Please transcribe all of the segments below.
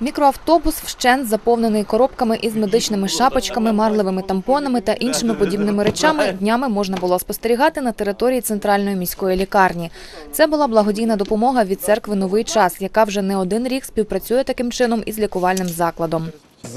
Мікроавтобус вщент заповнений коробками із медичними шапочками, марливими тампонами та іншими подібними речами днями можна було спостерігати на території центральної міської лікарні. Це була благодійна допомога від церкви Новий час, яка вже не один рік співпрацює таким чином із лікувальним закладом. З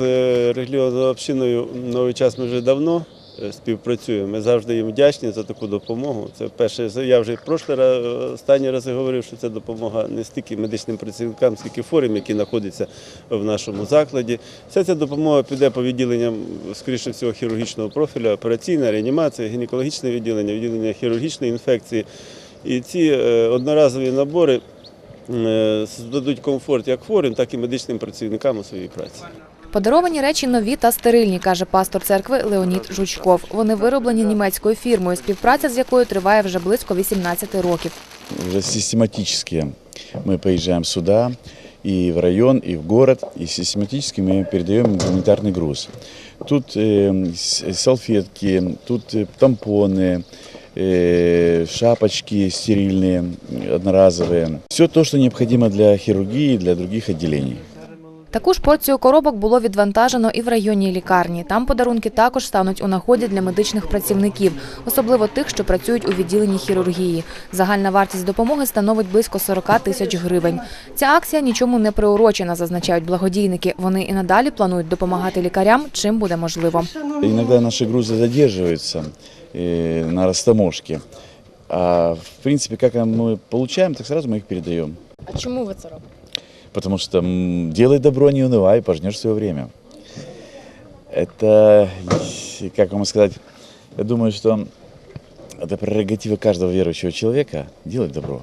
релігіозною общиною новий час ми вже давно е, співпрацюємо. Ми завжди їм вдячні за таку допомогу. Це перше, я вже прошлий раз, останні рази говорив, що це допомога не стільки медичним працівникам, скільки форум, які знаходяться в нашому закладі. Вся ця допомога піде по відділенням, скоріше всього, хірургічного профілю, операційна, реанімація, гінекологічне відділення, відділення хірургічної інфекції. І ці е, одноразові набори е, дадуть комфорт як хворим, так і медичним працівникам у своїй праці. Подаровані речі нові та стерильні, каже пастор церкви Леонід Жучков. Вони вироблені німецькою фірмою, співпраця з якою триває вже близько 18 років. уже систематически мы поезжаем сюда, и в район, и в город, и систематически мы передаем гуманитарный груз. Тут э, с- салфетки, тут э, тампоны, э, шапочки стерильные, одноразовые. Все то, что необходимо для хирургии и для других отделений. Таку ж порцію коробок було відвантажено і в районній лікарні. Там подарунки також стануть у нагоді для медичних працівників, особливо тих, що працюють у відділенні хірургії. Загальна вартість допомоги становить близько 40 тисяч гривень. Ця акція нічому не приурочена, зазначають благодійники. Вони і надалі планують допомагати лікарям, чим буде можливо. Иногда наши грузы задерживаются э, на растаможке. А в принципе, как мы получаем, так сразу мы их передаем. А чому ви це робите? Потому что делай добро, не унывай, пожнешь свое время. Это, как вам сказать, я думаю, что это прерогатива каждого верующего человека делать добро.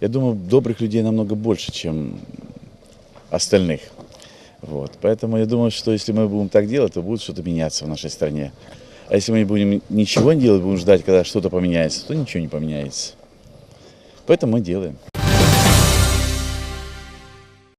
Я думаю, добрых людей намного больше, чем остальных. Вот. Поэтому я думаю, что если мы будем так делать, то будет что-то меняться в нашей стране. А если мы не будем ничего не делать, будем ждать, когда что-то поменяется, то ничего не поменяется. Поэтому мы делаем.